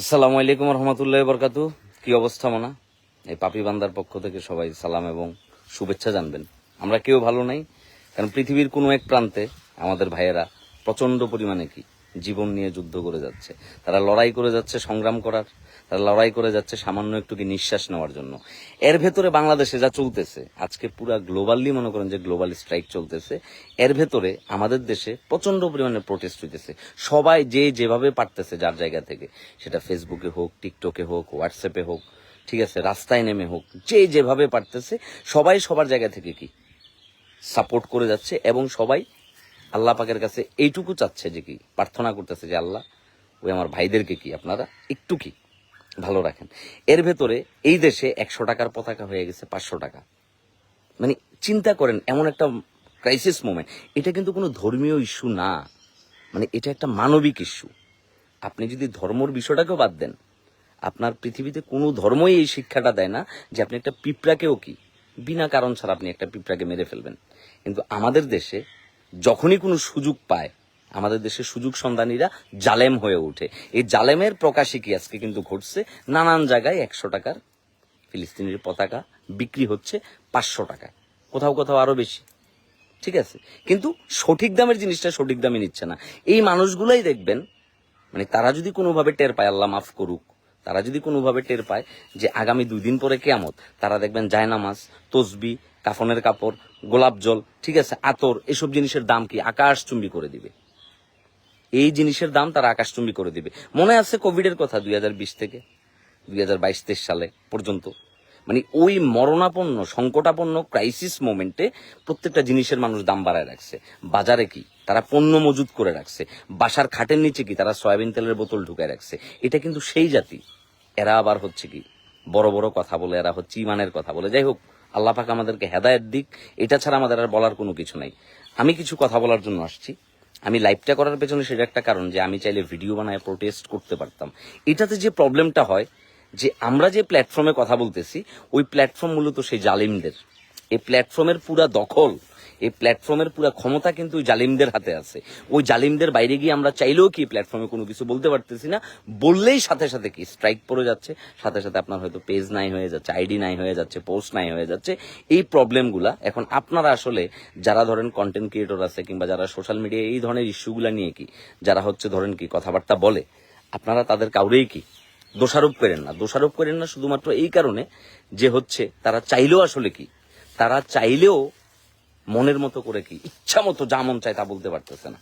আসসালামু আলাইকুম রহমতুল্লাহ বরকাতু। কি অবস্থা, মানা? এই পাপি বান্দার পক্ষ থেকে সবাই সালাম এবং শুভেচ্ছা জানবেন। আমরা কেউ ভালো নাই, কারণ পৃথিবীর কোনো এক প্রান্তে আমাদের ভাইয়েরা প্রচণ্ড পরিমাণে কি? জীবন নিয়ে যুদ্ধ করে যাচ্ছে। তারা লড়াই করে যাচ্ছে, সংগ্রাম করার। তারা লড়াই করে যাচ্ছে সামান্য একটু কি নিঃশ্বাস নেওয়ার জন্য। এর ভেতরে বাংলাদেশে যা চলতেছে, আজকে পুরা গ্লোবালি মনে করেন যে গ্লোবাল স্ট্রাইক চলতেছে, এর ভেতরে আমাদের দেশে প্রচণ্ড পরিমাণে প্রোটেস্ট হইতেছে। সবাই যে যেভাবে পারতেছে যার জায়গা থেকে, সেটা ফেসবুকে হোক, টিকটকে হোক, হোয়াটসঅ্যাপে হোক, ঠিক আছে, রাস্তায় নেমে হোক, যে যেভাবে পারতেছে, সবাই সবার জায়গা থেকে কি সাপোর্ট করে যাচ্ছে এবং সবাই আল্লাহ পাকের কাছে এইটুকু চাচ্ছে যে কি, প্রার্থনা করতেছে যে আল্লাহ, ওই আমার ভাইদেরকে কি, আপনারা একটু কি ভালো রাখেন। এর ভেতরে এই দেশে একশো টাকার পতাকা হয়ে গেছে, পাঁচশো টাকা। মানে চিন্তা করেন, এমন একটা ক্রাইসিস মোমেন্ট এটা কিন্তু কোনো ধর্মীয় ইস্যু না। মানে এটা একটা মানবিক ইস্যু আপনি যদি ধর্মর বিষয়টাকেও বাদ দেন, আপনার পৃথিবীতে কোনো ধর্মই এই শিক্ষাটা দেয় না যে আপনি একটা পিঁপড়াকেও কি? বিনা কারণ ছাড়া আপনি একটা পিঁপড়াকে মেরে ফেলবেন। কিন্তু আমাদের দেশে যখনই কোনো সুযোগ পায় আমাদের দেশের সুযোগ সন্ধানীরা জালেম হয়ে ওঠে। এই জালেমের প্রকাশে কি আজকে কিন্তু ঘটছে? নানান জায়গায় একশো টাকার ফিলিস্তিনের পতাকা বিক্রি হচ্ছে পাঁচশো টাকা কোথাও কোথাও আরও বেশি। ঠিক আছে? কিন্তু সঠিক দামের জিনিসটা সঠিক দামে নিচ্ছে না। এই মানুষগুলাই দেখবেন মানে তারা যদি কোনোভাবে টের পায়, আল্লাহ মাফ করুক, তারা যদি কোনোভাবে টের পায় যে আগামী দুই দিন পরে কেয়ামত, তারা দেখবেন জায়নামাজ, তসবি, কাফনের কাপড়, গোলাপ জল, ঠিক আছে, আতর, এসব জিনিসের দাম কি আকাশ চুম্বি করে দিবে? এই জিনিসের দাম তারা আকাশচুম্বী করে দিবে। মনে আছে কোভিডের কথা দুই থেকে? দুই হাজার সালে পর্যন্ত। মানে ওই মরণাপন্ন, সংকটাপন্ন ক্রাইসিস মোমেন্টে প্রত্যেকটা জিনিসের মানুষ দাম বাড়ায় রাখছে। বাজারে কি? তারা পণ্য মজুত করে রাখছে। বাসার খাটের নিচে কি? তারা সয়াবিন তেলের বোতল ঢুকায় রাখছে। এটা কিন্তু সেই জাতি। এরা আবার হচ্ছে কি? বড় বড় কথা বলে, এরা হচ্ছে ইমানের কথা বলে। যাই হোক, আল্লাহ পাক আমাদেরকে হেদায়ের দিক। এটা ছাড়া আমাদের আর বলার কোনো কিছু নাই। আমি কিছু কথা বলার জন্য আসছি। আমি লাইভটা করার পেছনে সেটা একটা কারণ যে আমি চাইলে ভিডিও বানায় প্রোটেস্ট করতে পারতাম। এটাতে যে প্রবলেমটা হয়, যে আমরা যে প্ল্যাটফর্মে কথা বলতেছি, ওই প্ল্যাটফর্ম মূলত সেই জালিমদের। এই প্ল্যাটফর্মের পুরা দখল এই প্ল্যাটফর্মের পুরো ক্ষমতা কিন্তু জালিমদের হাতে আছে। ওই জালিমদের বাইরে গিয়ে আমরা চাইলেও কি প্ল্যাটফর্মে কোনো কিছু বলতে পারতেছি না। বললেই সাথে সাথে কি স্ট্রাইক পড়ে যাচ্ছে, সাথে সাথে আপনার হয়তো পেজ নাই হয়ে যাচ্ছে আইডি নাই হয়ে যাচ্ছে পোস্ট নাই হয়ে যাচ্ছে। এই প্রবলেমগুলা এখন আপনারা আসলে যারা ধরেন কন্টেন্ট ক্রিয়েটর আছে কিংবা যারা সোশ্যাল মিডিয়া এই ধরনের ইস্যুগুলা নিয়ে কি, যারা হচ্ছে ধরেন কি কথাবার্তা বলে, আপনারা তাদের কাউরেই কি দোষারোপ করেন না। দোষারোপ করেন না শুধুমাত্র এই কারণে যে হচ্ছে তারা চাইলেও আসলে কি, তারা চাইলেও মনের মতো করে কি, ইচ্ছা মতো যা মন চায় তা বলতে পারতেছে না।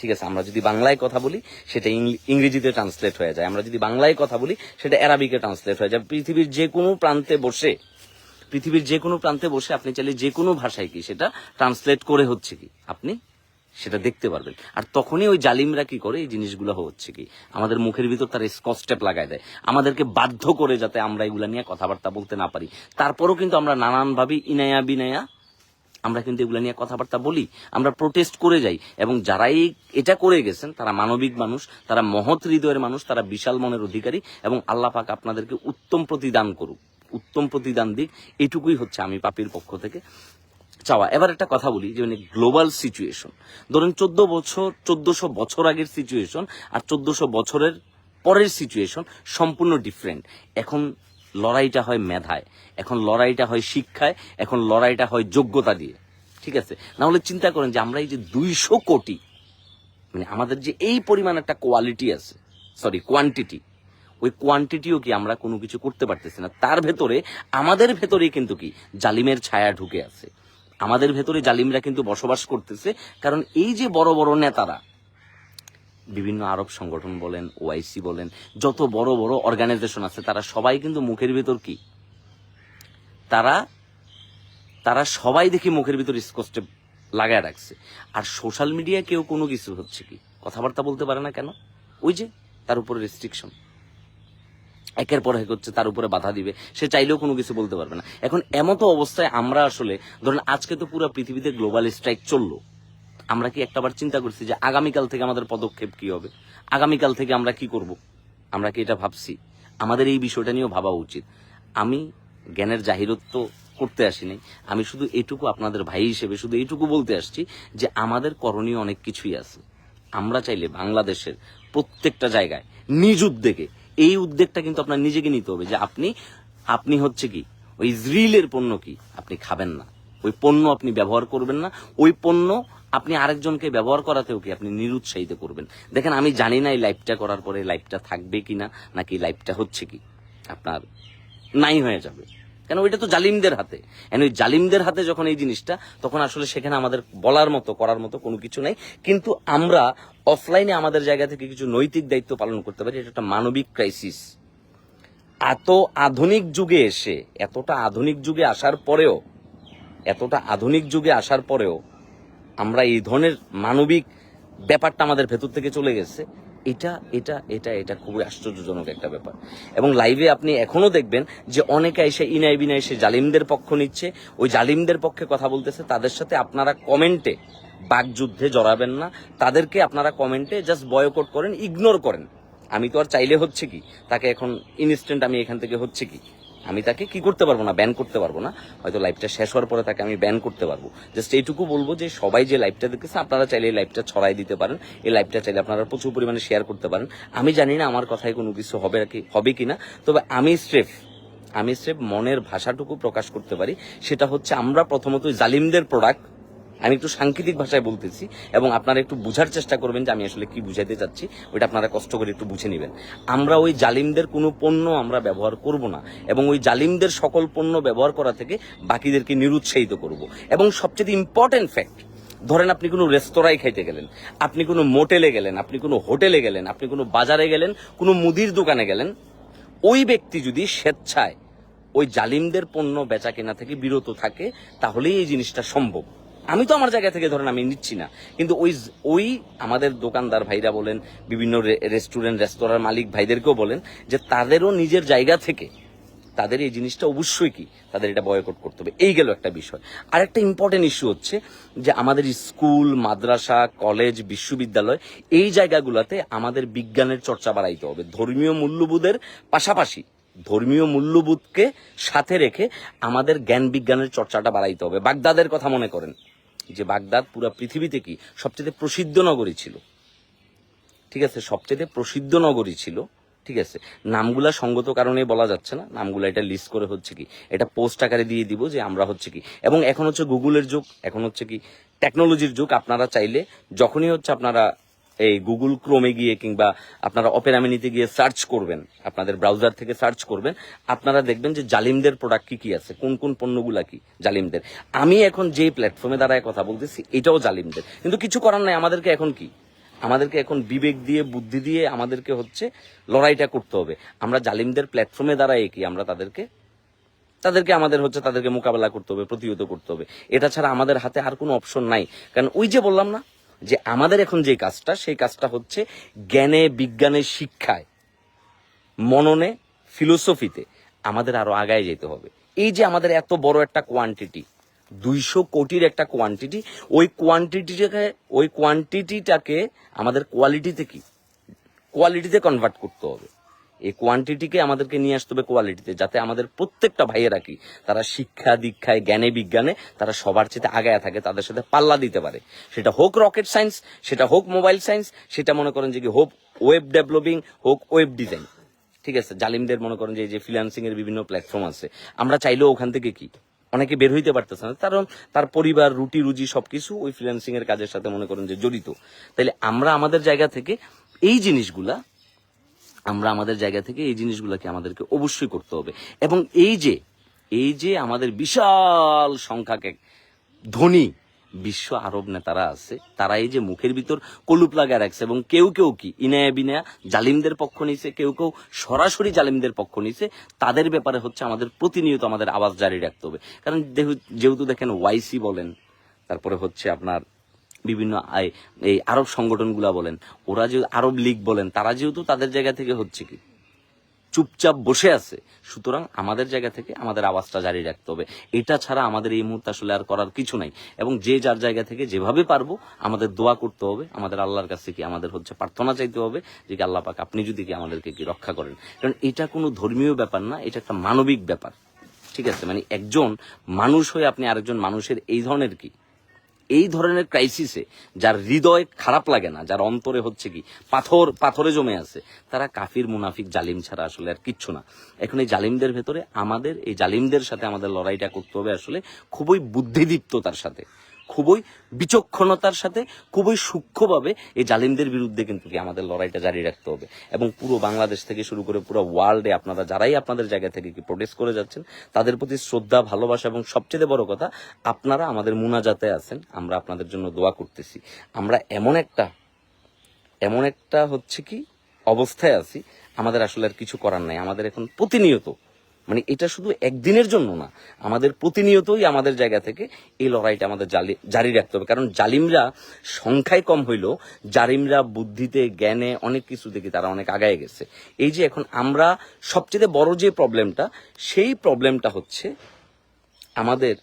ঠিক আছে, আমরা যদি বাংলায় কথা বলি, সেটা ইংরেজিতে ট্রান্সলেট হয়ে যায়। আমরা যদি বাংলায় কথা বলি, সেটা অ্যারাবিকে ট্রান্সলেট হয়ে যায়। পৃথিবীর যে কোনো প্রান্তে বসে, পৃথিবীর যে কোনো প্রান্তে বসে আপনি চাইলে যে কোনো ভাষায় কি সেটা ট্রান্সলেট করে হচ্ছে কি? আপনি সেটা দেখতে পারবেন। আর তখনই ওই জালিমরা কি করে, এই জিনিসগুলো হচ্ছে কি, আমাদের মুখের ভিতর তার স্কচটেপ লাগায় দেয়। আমাদেরকে বাধ্য করে যাতে আমরা এগুলা নিয়ে কথাবার্তা বলতে না পারি। তারপরও কিন্তু আমরা নানানভাবে ইনায়া বিনায়া আমরা কিন্তু এগুলো নিয়ে কথাবার্তা বলি, আমরা প্রোটেস্ট করে যাই। এবং যারাই এটা করে গেছেন, তারা মানবিক মানুষ, তারা মহৎ হৃদয়ের মানুষ, তারা বিশাল মনের অধিকারী এবং আল্লাহ পাক আপনাদেরকে উত্তম প্রতিদান করুক। উত্তম প্রতিদান দিক, এটুকুই হচ্ছে আমি পাপির পক্ষ থেকে চাওয়া। এবার একটা কথা বলি, যে মানে গ্লোবাল সিচুয়েশন ধরুন চোদ্দ বছর, চোদ্দশো বছর আগের সিচুয়েশন আর চোদ্দশো বছরের পরের সিচুয়েশন সম্পূর্ণ ডিফারেন্ট এখন লড়াইটা হয় মেধায়, এখন লড়াইটা হয় শিক্ষায়, এখন লড়াইটা হয় যোগ্যতা দিয়ে, ঠিক আছে? না হলে চিন্তা করেন যে আমরা এই যে দুইশো কোটি মানে আমাদের যে এই পরিমাণ একটা কোয়ালিটি আছে সরি কোয়ান্টিটি ওই কোয়ান্টিটিও কি আমরা কোনো কিছু করতে পারতেছি না? তার ভেতরে, আমাদের ভেতরে কিন্তু কি, জালিমের ছায়া ঢুকে আছে। আমাদের ভেতরে জালিমরা কিন্তু বসবাস করতেছে, কারণ এই যে বড় বড় নেতারা বিভিন্ন আরব সংগঠন বলেন ওআইসি বলেন, যত বড় বড় অর্গানাইজেশন আছে, তারা সবাই কিন্তু মুখের ভিতর কি? তারা তারা সবাই দেখি মুখের ভিতর স্কস্টে লাগায় রাখছে। আর সোশ্যাল মিডিয়া কেউ কোনো কিছু হচ্ছে কি? কথাবার্তা বলতে পারে না কেন? ওই যে, তার উপরে রেস্ট্রিকশন একের পর এক হচ্ছে তার উপরে বাধা দিবে, সে চাইলেও কোনো কিছু বলতে পারবে না। এখন এমতো অবস্থায় আমরা আসলে, ধরেন আজকে তো পুরো পৃথিবীতে গ্লোবাল স্ট্রাইক চলল। আমরা কি একটাবার চিন্তা করছি যে আগামীকাল থেকে আমাদের পদক্ষেপ কি হবে? আগামীকাল থেকে আমরা কি করব? আমরা কি এটা ভাবছি? আমাদের এই বিষয়টা নিয়েও ভাবা উচিত। আমি জ্ঞানের জাহিরত্ব করতে আসিনি। আমি শুধু এটুকু আপনাদের ভাই হিসেবে শুধু এইটুকু বলতে আসছি যে আমাদের করণীয় অনেক কিছুই আছে। আমরা চাইলে বাংলাদেশের প্রত্যেকটা জায়গায়, নিজ উদ্যোগে, এই উদ্যোগটা কিন্তু আপনার নিজেকে নিতে হবে যে আপনি আপনি হচ্ছে কি, ওই ইসরায়েলের পণ্য কি? আপনি খাবেন না। ওই পণ্য আপনি ব্যবহার করবেন না। ওই পণ্য আপনি আরেকজনকে ব্যবহার করাতেও কি আপনি নিরুৎসাহিত করবেন? দেখেন, আমি জানি না এই লাইভটা করার পরে লাইভটা থাকবে কি না নাকি লাইভটা হচ্ছে কি? আপনার নাই হয়ে যাবে। কেন? ওইটা তো জালিমদের হাতে। এন ওই জালিমদের হাতে যখন এই জিনিসটা, তখন আসলে সেখানে আমাদের বলার মতো, করার মতো কোনো কিছু নাই। কিন্তু আমরা অফলাইনে আমাদের জায়গা থেকে কিছু নৈতিক দায়িত্ব পালন করতে পারি, এটা একটা মানবিক ক্রাইসিস এত আধুনিক যুগে এসে, এতটা আধুনিক যুগে আসার পরেও, এতটা আধুনিক যুগে আসার পরেও আমরা এই ধরনের মানবিক ব্যাপারটা আমাদের ভেতর থেকে চলে গেছে। এটা এটা এটা এটা খুবই আশ্চর্যজনক একটা ব্যাপার। এবং লাইভে আপনি এখনও দেখবেন যে অনেকে এসে ইনাই বিনা এসে জালিমদের পক্ষ নিচ্ছে, ওই জালিমদের পক্ষে কথা বলতেছে, তাদের সাথে আপনারা কমেন্টে বাকযুদ্ধে জড়াবেন না। তাদেরকে আপনারা কমেন্টে জাস্ট বয়কট করেন ইগনোর করেন। আমি তো আর চাইলে হচ্ছে কি, তাকে এখন ইনস্ট্যান্ট আমি এখান থেকে হচ্ছে কি আমি তাকে কি করতে পারব না ব্যান করতে পারব না, হয়তো লাইফটা শেষ হওয়ার পরে তাকে আমি ব্যান করতে পারব। জাস্ট এইটুকু বলব যে, সবাই যে লাইফটা দেখতেছে আপনারা চাইলে এই লাইফটা ছড়াই দিতে পারেন। এই লাইফটা চাইলে আপনারা প্রচুর পরিমাণে শেয়ার করতে পারেন। আমি জানি না আমার কথায় কোনো কিছু হবে কি হবে কি না তবে আমি স্রেফ আমি স্রেফ মনের ভাষাটুকু প্রকাশ করতে পারি। সেটা হচ্ছে আমরা প্রথমত জালিমদের প্রোডাক্ট আমি একটু সাংকেতিক ভাষায় বলতেছি এবং আপনারা একটু বুঝার চেষ্টা করবেন যে আমি আসলে কি বুঝাইতে চাচ্ছি, ওইটা আপনারা কষ্ট করে একটু বুঝে নেবেন। আমরা ওই জালিমদের কোনো পণ্য আমরা ব্যবহার করব না এবং ওই জালিমদের সকল পণ্য ব্যবহার করা থেকে বাকিদেরকে নিরুৎসাহিত করব। এবং সবচেয়ে ইম্পর্টেন্ট ফ্যাক্ট ধরেন আপনি কোনো রেস্তোরাঁয় খাইতে গেলেন, আপনি কোনো মোটেলে গেলেন, আপনি কোনো হোটেলে গেলেন, আপনি কোনো বাজারে গেলেন, কোনো মুদির দোকানে গেলেন, ওই ব্যক্তি যদি স্বেচ্ছায় ওই জালিমদের পণ্য বেচা কেনা থেকে বিরত থাকে, তাহলেই এই জিনিসটা সম্ভব। আমি তো আমার জায়গা থেকে ধরেন আমি নিচ্ছি না। কিন্তু ওই ওই আমাদের দোকানদার ভাইরা বলেন, বিভিন্ন রেস্টুরেন্ট রেস্তোরাঁর মালিক ভাইদেরকেও বলেন যে তাদেরও নিজের জায়গা থেকে তাদের এই জিনিসটা অবশ্যই কি? তাদের এটা বয়কট করতে হবে। এই গেল একটা বিষয়। আর একটা ইম্পর্টেন্ট ইস্যু হচ্ছে যে আমাদের স্কুল, মাদ্রাসা কলেজ বিশ্ববিদ্যালয় এই জায়গাগুলোতে আমাদের বিজ্ঞানের চর্চা বাড়াইতে হবে। ধর্মীয় মূল্যবোধের পাশাপাশি ধর্মীয় মূল্যবোধকে সাথে রেখে আমাদের জ্ঞান বিজ্ঞানের চর্চাটা বাড়াইতে হবে। বাগদাদের কথা মনে করেন। যে বাগদাদ পুরো পৃথিবীতে কি সবচেয়ে প্রসিদ্ধ নগরী ছিল? ঠিক আছে, সবচেয়ে প্রসিদ্ধ নগরী ছিল, ঠিক আছে। নামগুলা সঙ্গত কারণে বলা যাচ্ছে না, নামগুলা এটা লিস্ট করে হচ্ছে কি, এটা পোস্ট আকারে দিয়ে দিব যে আমরা হচ্ছে কি। এবং এখন হচ্ছে গুগলের যুগ, এখন হচ্ছে কি টেকনোলজির যুগ, আপনারা চাইলে যখনই হচ্ছে আপনারা এই গুগল ক্রোমে গিয়ে কিংবা আপনারা অপেরামিনিতে গিয়ে সার্চ করবেন, আপনাদের ব্রাউজার থেকে সার্চ করবেন, আপনারা দেখবেন যে জালিমদের প্রোডাক্ট কি কি আছে, কোন কোন পণ্যগুলা কি জালিমদের। আমি এখন যে প্ল্যাটফর্মে দাঁড়ায় কথা বলতেছি, এটাও জালিমদের। কিন্তু কিছু করার নাই, আমাদেরকে এখন কি? আমাদেরকে এখন বিবেক দিয়ে, বুদ্ধি দিয়ে আমাদেরকে হচ্ছে লড়াইটা করতে হবে। আমরা জালিমদের প্ল্যাটফর্মে দাঁড়ায় কি, আমরা তাদেরকে তাদেরকে আমাদের হচ্ছে তাদেরকে মোকাবেলা করতে হবে, প্রতিহত করতে হবে। এটা ছাড়া আমাদের হাতে আর কোনো অপশন নাই। কারণ ওই যে বললাম না যে আমাদের এখন যে কাজটা, সেই কাজটা হচ্ছে জ্ঞানে, বিজ্ঞানে, শিক্ষায়, মননে ফিলোসফিতে আমাদের আরও আগায় যেতে হবে। এই যে আমাদের এত বড় একটা কোয়ান্টিটি দুইশো কোটির একটা কোয়ান্টিটি ওই কোয়ান্টিটিটাকে ওই কোয়ান্টিটিটাকে আমাদের কোয়ালিটিতে কি? কোয়ালিটিতে কনভার্ট করতে হবে। এই কোয়ান্টিটিকে আমাদেরকে নিয়ে আসতে হবে কোয়ালিটিতে যাতে আমাদের প্রত্যেকটা ভাইয়েরা কি, তারা শিক্ষা, দীক্ষায়, জ্ঞানে, বিজ্ঞানে, তারা সবার চেয়ে আগায় থাকে, তাদের সাথে পাল্লা দিতে পারে। সেটা হোক রকেট সায়েন্স সেটা হোক মোবাইল সায়েন্স সেটা মনে করেন যে কি, হোক ওয়েব ডেভেলপিং হোক ওয়েব ডিজাইন ঠিক আছে? জালিমদের মনে করেন যে যে ফ্রিল্যান্সিং এর বিভিন্ন প্ল্যাটফর্ম আছে। আমরা চাইলেও ওখান থেকে কি, অনেকে বের হইতে পারতেছে না। কারণ তার পরিবার, রুটি, রুজি সবকিছু ওই ফ্রিল্যান্সিং এর কাজের সাথে মনে করেন যে জড়িত। তাইলে আমরা আমাদের জায়গা থেকে এই জিনিসগুলা আমরা আমাদের জায়গা থেকে এই জিনিসগুলোকে আমাদেরকে অবশ্যই করতে হবে। এবং এই যে এই যে আমাদের বিশাল সংখ্যাকে ধনী বিশ্ব আরব নেতারা আছে, তারা এই যে মুখের ভিতর কলুপ লাগা রাখছে এবং কেউ কেউ কি ইনায়া বিনায়া জালিমদের পক্ষ নিছে, কেউ কেউ সরাসরি জালিমদের পক্ষ নিছে, তাদের ব্যাপারে হচ্ছে আমাদের প্রতিনিয়ত আমাদের আওয়াজ জারি রাখতে হবে। কারণ যেহেতু- দেখেন ওয়াইসি বলেন, তারপরে হচ্ছে আপনার বিভিন্ন এই আরব সংগঠনগুলা বলেন, ওরা যে আরব লীগ বলেন, তারা যেহেতু তাদের জায়গা থেকে হচ্ছে কি? চুপচাপ বসে আছে। সুতরাং আমাদের জায়গা থেকে আমাদের আওয়াজটা জারি রাখতে হবে। এটা ছাড়া আমাদের এই মুহূর্তে আসলে আর করার কিছু নাই। এবং যে যার জায়গা থেকে যেভাবে পারব, আমাদের দোয়া করতে হবে, আমাদের আল্লাহর কাছে কি আমাদের হচ্ছে প্রার্থনা চাইতে হবে যে কি আল্লাহ পাক আপনি যদি কি আমাদেরকে কি রক্ষা করেন। কারণ এটা কোনো ধর্মীয় ব্যাপার না, এটা একটা মানবিক ব্যাপার। ঠিক আছে? মানে একজন মানুষ হয়ে আপনি আরেকজন মানুষের এই ধরনের কি? এই ধরনের ক্রাইসিসে যার হৃদয় খারাপ লাগে না, যার অন্তরে হচ্ছে কি, পাথর, পাথরে জমে আছে, তারা কাফির, মুনাফিক, জালিম ছাড়া আসলে আর কিচ্ছু না। এখন এই জালিমদের ভেতরে আমাদের, এই জালিমদের সাথে আমাদের লড়াইটা করতে হবে আসলে খুবই বুদ্ধিদীপ্ত তার সাথে। খুবই বিচক্ষণতার সাথে, খুবই সূক্ষ্মভাবে এই জালিমদের বিরুদ্ধে কিন্তু আমাদের লড়াইটা জারি রাখতে হবে। এবং পুরো বাংলাদেশ থেকে শুরু করে পুরো ওয়ার্ল্ডে আপনারা যারাই আপনাদের জায়গা থেকে কি প্রোটেস্ট করে যাচ্ছেন, তাদের প্রতি শ্রদ্ধা, ভালোবাসা এবং সবচেয়ে বড় কথা, আপনারা আমাদের মুনাজাতে আছেন, আমরা আপনাদের জন্য দোয়া করতেছি। আমরা এমন একটা এমন একটা হচ্ছে কি, অবস্থায় আছি, আমাদের আসলে আর কিছু করার নাই। আমাদের এখন প্রতিনিয়ত মানে এটা শুধু একদিনের জন্য না, আমাদের প্রতিনিয়তই আমাদের জায়গা থেকে এই লড়াইটা আমাদের জারি রাখতে হবে। কারণ জালিমরা সংখ্যায় কম হইলেও জালিমরা বুদ্ধিতে, জ্ঞানে অনেক কিছু দেখে তারা অনেক আগায় গেছে। এই যে এখন আমরা সবচেয়ে বড় যে প্রবলেমটা সেই প্রবলেমটা হচ্ছে আমাদের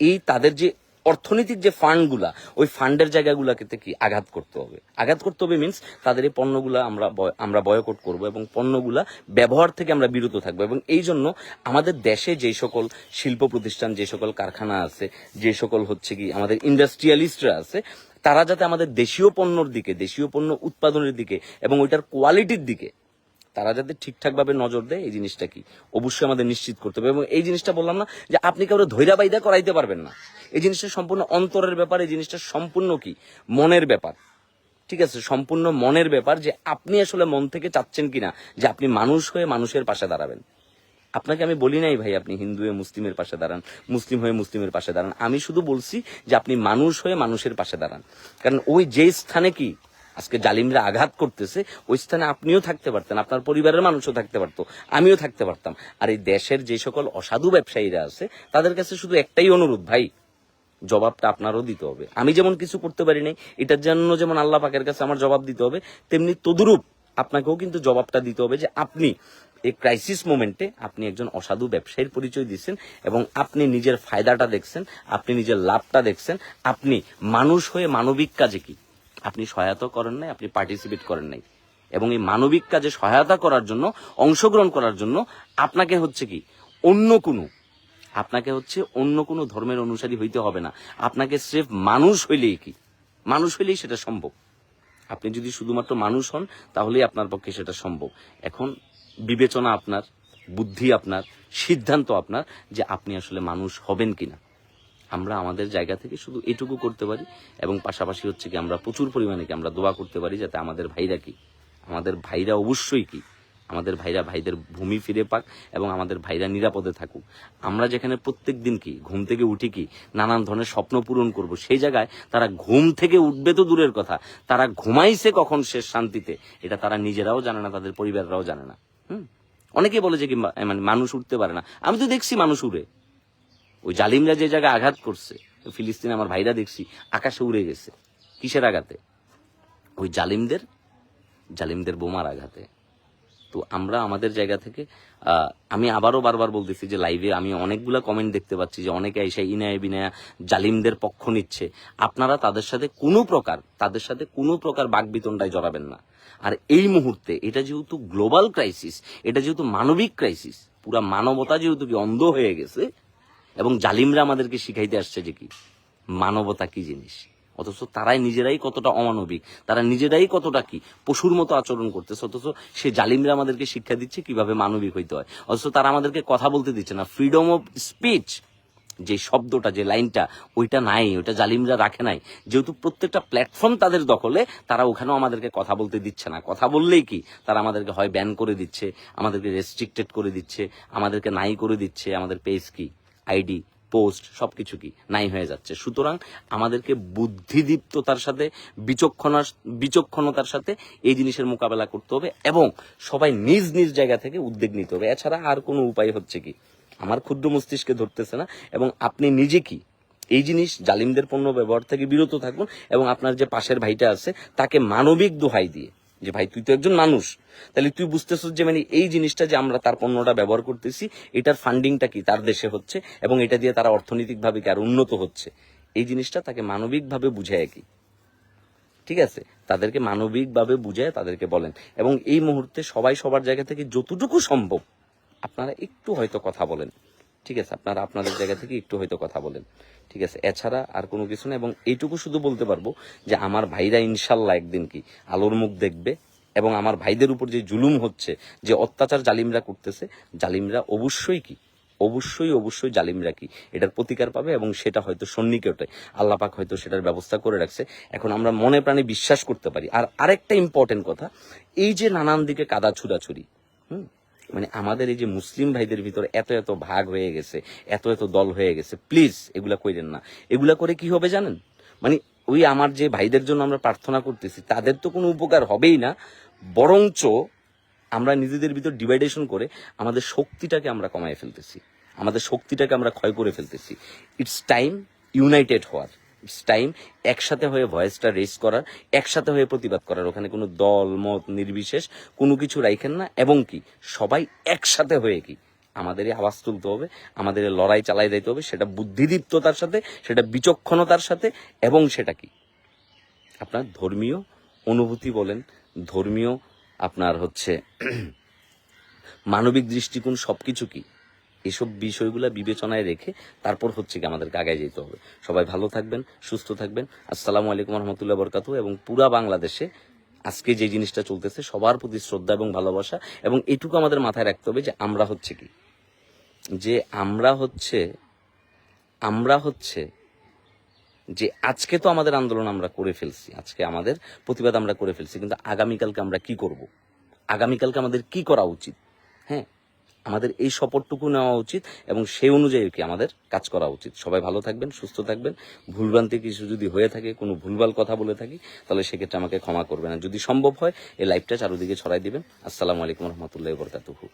এই তাদের যে অর্থনৈতিক যে ফান্ডগুলা, ওই ফান্ডের জায়গাগুলোকে কি আঘাত করতে হবে? আঘাত করতে হবে মিন্স তাদের এই পণ্যগুলা আমরা আমরা বয়কট করব এবং পণ্যগুলা ব্যবহার থেকে আমরা বিরত থাকব এবং এই জন্য আমাদের দেশে যে সকল শিল্প প্রতিষ্ঠান যে সকল কারখানা আছে যে সকল হচ্ছে কি আমাদের ইন্ডাস্ট্রিয়ালিস্টরা আছে, তারা যাতে আমাদের দেশীয় পণ্যর দিকে, দেশীয় পণ্য উৎপাদনের দিকে এবং ওইটার কোয়ালিটির দিকে তারা যাতে ঠিকঠাকভাবে নজর দেয় এই জিনিসটা কি? অবশ্যই আমাদের নিশ্চিত করতে হবে। এবং এই জিনিসটা বললাম না যে আপনি কাউরে ধৈরা বাইদা করাইতে পারবেন না। এই জিনিসটা সম্পূর্ণ অন্তরের ব্যাপার, এই জিনিসটা সম্পূর্ণ কি? মনের ব্যাপার। ঠিক আছে? সম্পূর্ণ মনের ব্যাপার যে আপনি আসলে মন থেকে চাচ্ছেন কিনা, যে আপনি মানুষ হয়ে মানুষের পাশে দাঁড়াবেন। আপনাকে আমি বলি নাই ভাই আপনি হিন্দু হয়ে মুসলিমের পাশে দাঁড়ান, মুসলিম হয়ে মুসলিমের পাশে দাঁড়ান। আমি শুধু বলছি যে আপনি মানুষ হয়ে মানুষের পাশে দাঁড়ান। কারণ ওই যে স্থানে কি আজকে জালিমরা আঘাত করতেছে, ওই স্থানে আপনিও থাকতে পারতেন, আপনার পরিবারের মানুষও থাকতে পারতো, আমিও থাকতে পারতাম। আর এই দেশের যে সকল অসাধু ব্যবসায়ীরা আছে, তাদের কাছে শুধু একটাই অনুরোধ, ভাই, জবাবটা আপনারও দিতে হবে। আমি যেমন কিছু করতে পারি নাই, এটার জন্য যেমন আল্লাহ পাকের কাছে আমার জবাব দিতে হবে, তেমনি তদুরূপ আপনাকেও কিন্তু জবাবটা দিতে হবে যে আপনি এই ক্রাইসিস মোমেন্টে আপনি একজন অসাধু ব্যবসায়ীর পরিচয় দিচ্ছেন এবং আপনি নিজের ফায়দাটা দেখছেন, আপনি নিজের লাভটা দেখছেন, আপনি মানুষ হয়ে মানবিক কাজে কি? আপনি সহায়তা করেন নাই, আপনি পার্টিসিপেট করেন নাই। এবং এই মানবিক কাজে সহায়তা করার জন্য, অংশগ্রহণ করার জন্য আপনাকে হচ্ছে কি, অন্য কোনো, আপনাকে হচ্ছে অন্য কোনো ধর্মের অনুসারী হইতে হবে না। আপনাকে স্রেফ মানুষ হইলেই কি, মানুষ হইলেই সেটা সম্ভব। আপনি যদি শুধুমাত্র মানুষ হন, তাহলেই আপনার পক্ষে সেটা সম্ভব। এখন বিবেচনা আপনার, বুদ্ধি আপনার, সিদ্ধান্ত আপনার যে আপনি আসলে মানুষ হবেন কিনা। আমরা আমাদের জায়গা থেকে শুধু এটুকু করতে পারি এবং পাশাপাশি হচ্ছে কি আমরা প্রচুর পরিমাণে কি আমরা দোয়া করতে পারি যাতে আমাদের ভাইরা কি? আমাদের ভাইরা অবশ্যই কি? আমাদের ভাইরা ভাইদের ভূমি ফিরে পাক এবং আমাদের ভাইরা নিরাপদে থাকুক। আমরা যেখানে প্রত্যেক দিন কি, ঘুম থেকে উঠি কি, নানান ধরনের স্বপ্ন পূরণ করব, সেই জায়গায় তারা ঘুম থেকে উঠবে তো দূরের কথা, তারা ঘুমাইছে কখন শেষ শান্তিতে, এটা তারা নিজেরাও জানে না, তাদের পরিবাররাও জানে না। হুম? অনেকেই বলে যে কি মানে মানুষ উঠতে পারে না। আমি তো দেখছি মানুষ উড়ে। ওই জালিমরা যে জায়গায় আঘাত করছে ফিলিস্তিনে আমার ভাইরা দেখছি, আকাশে উড়ে গেছে। কিসের আঘাতে? ওই জালিমদের জালিমদের বোমার আঘাতে। তো আমরা আমাদের জায়গা থেকে আমি আবারও বারবার বলতেছি যে লাইভে আমি অনেকগুলা কমেন্ট দেখতে পাচ্ছি যে অনেকে এসে ইনায় বিনায়া জালিমদের পক্ষ নিচ্ছে। আপনারা তাদের সাথে কোনো প্রকার, তাদের সাথে কোনো প্রকার বাকবিতণ্ডায় জড়াবেন না। আর এই মুহূর্তে এটা যেহেতু গ্লোবাল ক্রাইসিস এটা যেহেতু মানবিক ক্রাইসিস পুরা মানবতা যেহেতু কি অন্ধ হয়ে গেছে এবং জালিমরা আমাদেরকে শিখাইতে আসছে যে কি, মানবতা কি জিনিস? অথচ তারাই নিজেরাই কতটা অমানবিক, তারা নিজেরাই কতটা কি, পশুর মতো আচরণ করতেছে, অথচ সে জালিমরা আমাদেরকে শিক্ষা দিচ্ছে কীভাবে মানবিক হইতে হয়। অথচ তারা আমাদেরকে কথা বলতে দিচ্ছে না। ফ্রিডম অফ স্পিচ যে শব্দটা, যে লাইনটা, ওইটা নাই, ওইটা জালিমরা রাখে নাই। যেহেতু প্রত্যেকটা প্ল্যাটফর্ম তাদের দখলে, তারা ওখানেও আমাদেরকে কথা বলতে দিচ্ছে না। কথা বললেই কি, তারা আমাদেরকে হয় ব্যান করে দিচ্ছে, আমাদেরকে রেস্ট্রিক্টেড করে দিচ্ছে, আমাদেরকে নাই করে দিচ্ছে, আমাদের পেজ কি? আইডি, পোস্ট সব কিছু কি নাই হয়ে যাচ্ছে। সুতরাং আমাদেরকে বুদ্ধিদীপ্ততার সাথে, বিচক্ষণার, বিচক্ষণতার সাথে এই জিনিসের মোকাবেলা করতে হবে এবং সবাই নিজ নিজ জায়গা থেকে উদ্যোগ নিতে হবে। এছাড়া আর কোনো উপায় হচ্ছে কি? আমার ক্ষুদ্র মস্তিষ্কে ধরতেছে না এবং আপনি নিজে কি? এই জিনিস জালিমদের পণ্য ব্যবহার থেকে বিরত থাকুন এবং আপনার যে পাশের ভাইটা আছে, তাকে মানবিক দোহাই দিয়ে যে ভাই, তুই তো একজন মানুষ। তাহলে তুই বুঝতেছ যে মানে এই জিনিসটা যে আমরা তার পণ্যটা ব্যবহার করতেছি, এটার ফান্ডিংটা কি তার দেশে হচ্ছে এবং এটা দিয়ে তারা অর্থনৈতিকভাবে কি আর উন্নত হচ্ছে? এই জিনিসটা তাকে মানবিকভাবে বুঝায় কি? ঠিক আছে? তাদেরকে মানবিকভাবে বুঝায় তাদেরকে বলেন। এবং এই মুহূর্তে সবাই সবার জায়গা থেকে যতটুকু সম্ভব, আপনারা একটু হয়তো কথা বলেন। ঠিক আছে, আপনারা আপনাদের জায়গা থেকে একটু হয়তো কথা বলেন। ঠিক আছে, এছাড়া আর কোনো কিছু না, এবং এইটুকু শুধু বলতে পারব যে আমার ভাইরা ইনশাল্লাহ একদিন কি আলোর মুখ দেখবে, এবং আমার ভাইদের উপর যে জুলুম হচ্ছে, যে অত্যাচার জালিমরা করতেছে, জালিমরা অবশ্যই কি, অবশ্যই অবশ্যই জালিমরা কি, এটার প্রতিকার পাবে, এবং সেটা হয়তো সন্নিকটে আল্লাহ পাক হয়তো সেটার ব্যবস্থা করে রাখছে। এখন আমরা মনে প্রাণে বিশ্বাস করতে পারি। আর আরেকটা ইম্পর্টেন্ট কথা, এই যে নানান দিকে কাদা ছুড়াছুরি হুম মানে আমাদের এই যে মুসলিম ভাইদের ভিতরে এত এত ভাগ হয়ে গেছে, এত এত দল হয়ে গেছে প্লিজ এগুলা কইরেন না। এগুলা করে কি হবে জানেন? মানে ওই আমার যে ভাইদের জন্য আমরা প্রার্থনা করতেছি, তাদের তো কোনো উপকার হবেই না, বরঞ্চ আমরা নিজেদের ভিতর ডিভাইডেশন করে আমাদের শক্তিটাকে আমরা কমায় ফেলতেছি, আমাদের শক্তিটাকে আমরা ক্ষয় করে ফেলতেছি। ইটস টাইম ইউনাইটেড হওয়ার। টাইম একসাথে হয়ে ভয়েসটা রেস করার, একসাথে হয়ে প্রতিবাদ করার। ওখানে কোনো দল, মত, নির্বিশেষ কোনো কিছু রাইখেন না। এবং কি? সবাই একসাথে হয়ে কি? আমাদের আওয়াজ তুলতে হবে, আমাদের লড়াই চালাই দিতে হবে, সেটা বুদ্ধিদীপ্ততার সাথে, সেটা বিচক্ষণতার সাথে, এবং সেটা কি? আপনার ধর্মীয় অনুভূতি বলেন, ধর্মীয় আপনার হচ্ছে মানবিক দৃষ্টিকোণ সবকিছু কি? এসব বিষয়গুলো বিবেচনায় রেখে তারপর হচ্ছে কি আমাদেরকে আগায় যেতে হবে। সবাই ভালো থাকবেন, সুস্থ থাকবেন। আসসালামু আলাইকুম রহমতুল্লাহ বরকাতু এবং পুরা বাংলাদেশে আজকে যে জিনিসটা চলতেছে সবার প্রতি শ্রদ্ধা এবং ভালোবাসা এবং এটুকু আমাদের মাথায় রাখতে হবে যে আমরা হচ্ছে কি? যে আমরা হচ্ছে আমরা হচ্ছে, যে আজকে তো আমাদের আন্দোলন আমরা করে ফেলছি, আজকে আমাদের প্রতিবাদ আমরা করে ফেলছি, কিন্তু আগামীকালকে আমরা কি করব? আগামীকালকে আমাদের কি করা উচিত? হ্যাঁ আমাদের এই সপোর্টটুকু নেওয়া উচিত এবং সেই অনুযায়ী কি আমাদের কাজ করা উচিত। সবাই ভালো থাকবেন, সুস্থ থাকবেন। ভুলভ্রান্তি কিছু যদি হয়ে থাকে, কোনো ভুলভাল কথা বলে থাকি, তাহলে সেক্ষেত্রে আমাকে ক্ষমা করবেন। আর যদি সম্ভব হয়, এই লাইভটা চারোদিকে ছড়াই দিবেন। আসসালামু আলাইকুম রহমতুল্লাহ বরকাতুহু।